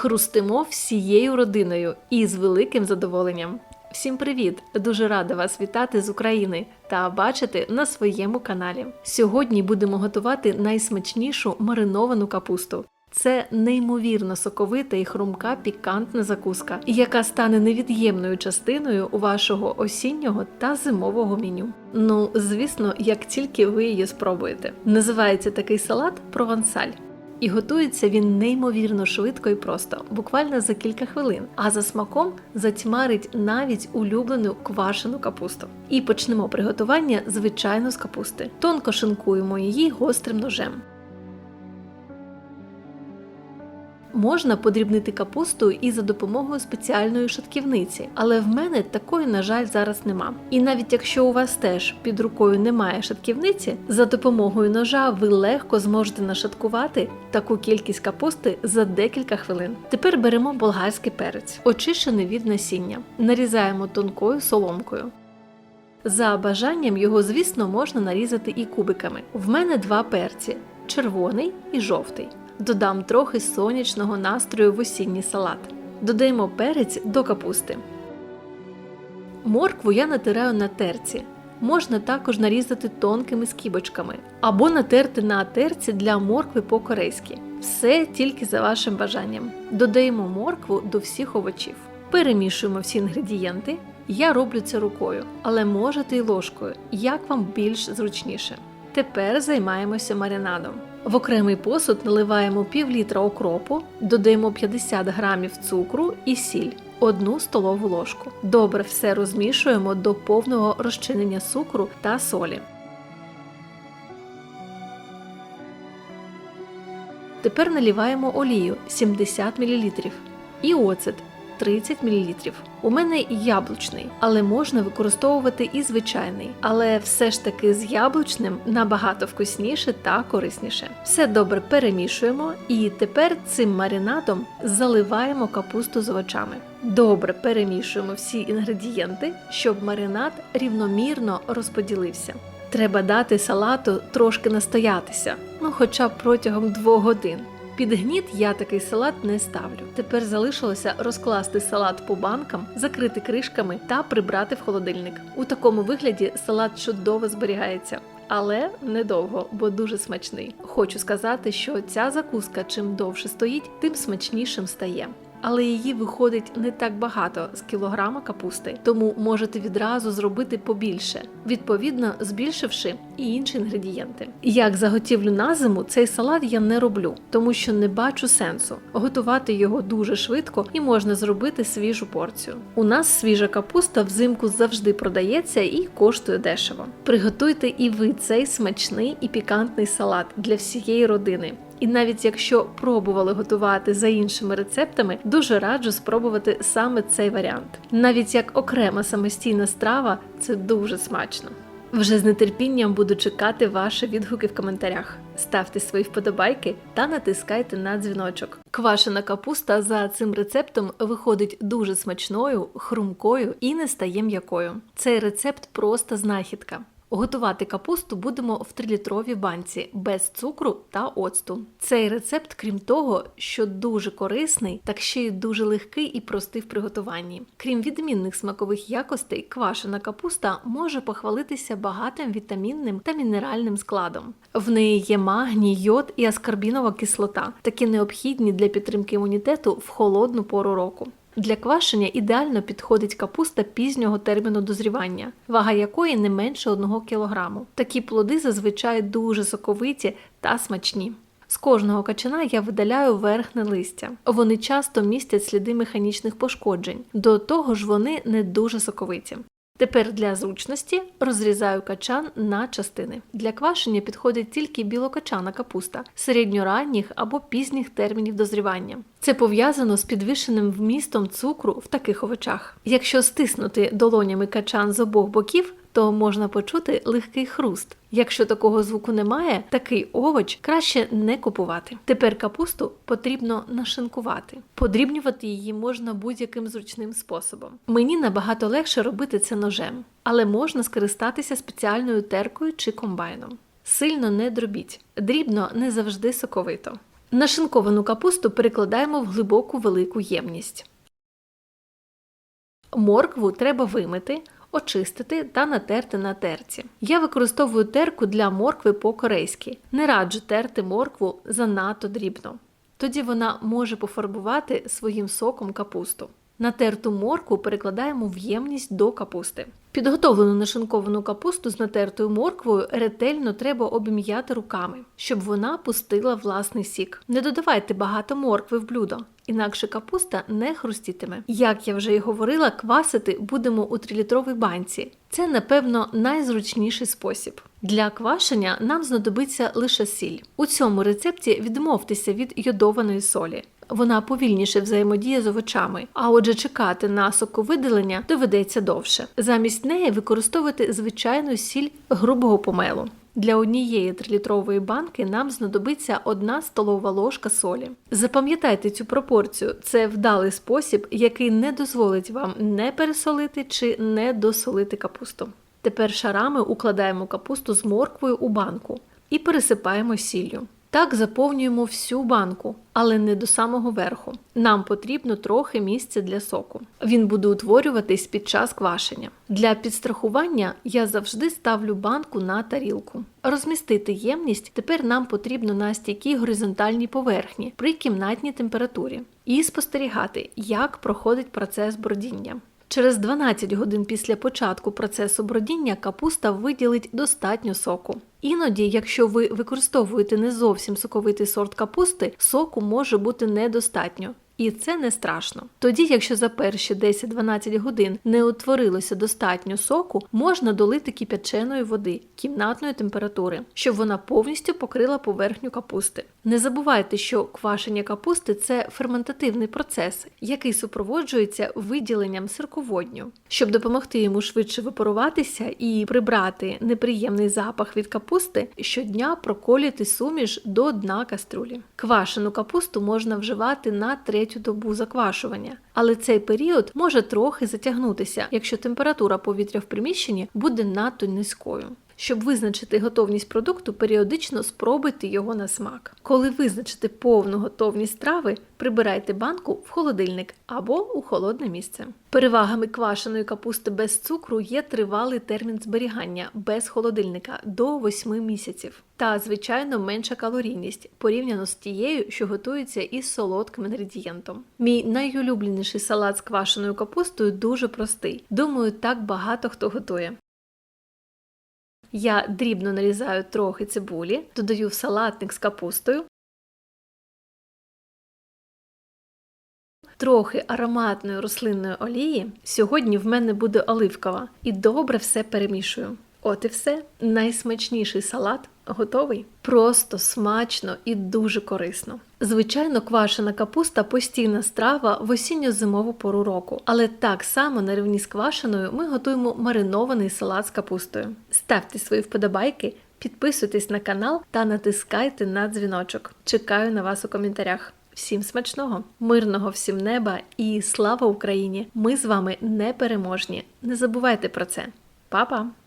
Хрустимо всією родиною і з великим задоволенням. Всім привіт! Дуже рада вас вітати з України та бачити на своєму каналі. Сьогодні будемо готувати найсмачнішу мариновану капусту. Це неймовірно соковита і хрумка пікантна закуска, яка стане невід'ємною частиною вашого осіннього та зимового меню. Ну, звісно, як тільки ви її спробуєте. Називається такий салат провансаль. І готується він неймовірно швидко і просто, буквально за кілька хвилин, а за смаком затьмарить навіть улюблену квашену капусту. І почнемо приготування звичайно з капусти. Тонко шинкуємо її гострим ножем. Можна подрібнити капусту і за допомогою спеціальної шатківниці, але в мене такої, на жаль, зараз нема. І навіть якщо у вас теж під рукою немає шатківниці, за допомогою ножа ви легко зможете нашаткувати таку кількість капусти за декілька хвилин. Тепер беремо болгарський перець, очищений від насіння, нарізаємо тонкою соломкою. За бажанням його, звісно, можна нарізати і кубиками. В мене два перці червоний і жовтий. Додам трохи сонячного настрою в осінній салат. Додаємо перець до капусти. Моркву я натираю на терці. Можна також нарізати тонкими скибочками або натерти на терці для моркви по-корейськи. Все тільки за вашим бажанням. Додаємо моркву до всіх овочів. Перемішуємо всі інгредієнти. Я роблю це рукою, але можете й ложкою, як вам більш зручніше. Тепер займаємося маринадом. В окремий посуд наливаємо пів літра окропу, додаємо 50 грамів цукру і сіль, одну столову ложку. Добре все розмішуємо до повного розчинення цукру та солі. Тепер наливаємо олію 70 мл і оцет 30 мл. У мене яблучний, але можна використовувати і звичайний. Але все ж таки з яблучним набагато вкусніше та корисніше. Все добре перемішуємо і тепер цим маринадом заливаємо капусту з овочами. Добре перемішуємо всі інгредієнти, щоб маринад рівномірно розподілився. Треба дати салату трошки настоятися, ну хоча б протягом 2 годин. Під гніт я такий салат не ставлю. Тепер залишилося розкласти салат по банкам, закрити кришками та прибрати в холодильник. У такому вигляді салат чудово зберігається. Але недовго, бо дуже смачний. Хочу сказати, що ця закуска чим довше стоїть, тим смачнішим стає. Але її виходить не так багато з кілограма капусти, тому можете відразу зробити побільше, відповідно збільшивши і інші інгредієнти. Як заготівлю на зиму, цей салат я не роблю, тому що не бачу сенсу. Готувати його дуже швидко і можна зробити свіжу порцію. У нас свіжа капуста взимку завжди продається і коштує дешево. Приготуйте і ви цей смачний і пікантний салат для всієї родини. І навіть якщо пробували готувати за іншими рецептами, дуже раджу спробувати саме цей варіант. Навіть як окрема самостійна страва, це дуже смачно. Вже з нетерпінням буду чекати ваші відгуки в коментарях. Ставте свої вподобайки та натискайте на дзвіночок. Квашена капуста за цим рецептом виходить дуже смачною, хрумкою і не стає м'якою. Цей рецепт просто знахідка. Готувати капусту будемо в 3-літровій банці без цукру та оцту. Цей рецепт, крім того, що дуже корисний, так ще й дуже легкий і простий в приготуванні. Крім відмінних смакових якостей, квашена капуста може похвалитися багатим вітамінним та мінеральним складом. В неї є магній, йод і аскарбінова кислота, такі необхідні для підтримки імунітету в холодну пору року. Для квашення ідеально підходить капуста пізнього терміну дозрівання, вага якої не менше 1 кг. Такі плоди зазвичай дуже соковиті та смачні. З кожного качана я видаляю верхне листя. Вони часто містять сліди механічних пошкоджень, до того ж вони не дуже соковиті. Тепер для зручності розрізаю качан на частини. Для квашення підходить тільки білокачана капуста середньоранніх або пізніх термінів дозрівання. Це пов'язано з підвищеним вмістом цукру в таких овочах. Якщо стиснути долонями качан з обох боків, то можна почути легкий хруст. Якщо такого звуку немає, такий овоч краще не купувати. Тепер капусту потрібно нашинкувати. Подрібнювати її можна будь-яким зручним способом. Мені набагато легше робити це ножем, але можна скористатися спеціальною теркою чи комбайном. Сильно не дробіть, дрібно не завжди соковито. Нашинковану капусту перекладаємо в глибоку велику ємність. Моркву треба вимити, очистити та натерти на терці. Я використовую терку для моркви по-корейськи. Не раджу терти моркву занадто дрібно. Тоді вона може пофарбувати своїм соком капусту. Натерту моркву перекладаємо в ємність до капусти. Підготовлену нашинковану капусту з натертою морквою ретельно треба обім'яти руками, щоб вона пустила власний сік. Не додавайте багато моркви в блюдо, інакше капуста не хрустітиме. Як я вже й говорила, квасити будемо у 3-літровій банці. Це, напевно, найзручніший спосіб. Для квашення нам знадобиться лише сіль. У цьому рецепті відмовтеся від йодованої солі. Вона повільніше взаємодіє з овочами, а отже, чекати на соковидалення доведеться довше. Замість неї використовувати звичайну сіль грубого помелу. Для однієї 3-літрової банки нам знадобиться 1 столова ложка солі. Запам'ятайте цю пропорцію, це вдалий спосіб, який не дозволить вам не пересолити чи не досолити капусту. Тепер шарами укладаємо капусту з морквою у банку і пересипаємо сіллю. Так заповнюємо всю банку, але не до самого верху. Нам потрібно трохи місця для соку. Він буде утворюватись під час квашення. Для підстрахування я завжди ставлю банку на тарілку. Розмістити ємність тепер нам потрібно на стійкій горизонтальній поверхні при кімнатній температурі і спостерігати, як проходить процес бродіння. Через 12 годин після початку процесу бродіння капуста виділить достатньо соку. Іноді, якщо ви використовуєте не зовсім соковитий сорт капусти, соку може бути недостатньо. І це не страшно. Тоді, якщо за перші 10-12 годин не утворилося достатньо соку, можна долити кип'яченої води кімнатної температури, щоб вона повністю покрила поверхню капусти. Не забувайте, що квашення капусти це ферментативний процес, який супроводжується виділенням сирководню. Щоб допомогти йому швидше випаруватися і прибрати неприємний запах від капусти, щодня проколюйте суміш до дна каструлі. Квашену капусту можна вживати на третю добу заквашування, але цей період може трохи затягнутися, якщо температура повітря в приміщенні буде надто низькою. Щоб визначити готовність продукту, періодично спробуйте його на смак. Коли визначите повну готовність страви, прибирайте банку в холодильник або у холодне місце. Перевагами квашеної капусти без цукру є тривалий термін зберігання без холодильника до 8 місяців. Та, звичайно, менша калорійність порівняно з тією, що готується із солодким інгредієнтом. Мій найулюбленіший салат з квашеною капустою дуже простий. Думаю, так багато хто готує. Я дрібно нарізаю трохи цибулі, додаю в салатник з капустою, трохи ароматної рослинної олії. Сьогодні в мене буде оливкова і добре все перемішую. От і все. Найсмачніший салат готовий. Просто смачно і дуже корисно. Звичайно, квашена капуста постійна страва в осінньо-зимову пору року, але так само на рівні з квашеною ми готуємо маринований салат з капустою. Ставте свої вподобайки, підписуйтесь на канал та натискайте на дзвіночок. Чекаю на вас у коментарях. Всім смачного, мирного всім неба і слава Україні! Ми з вами непереможні. Не забувайте про це. Па-па!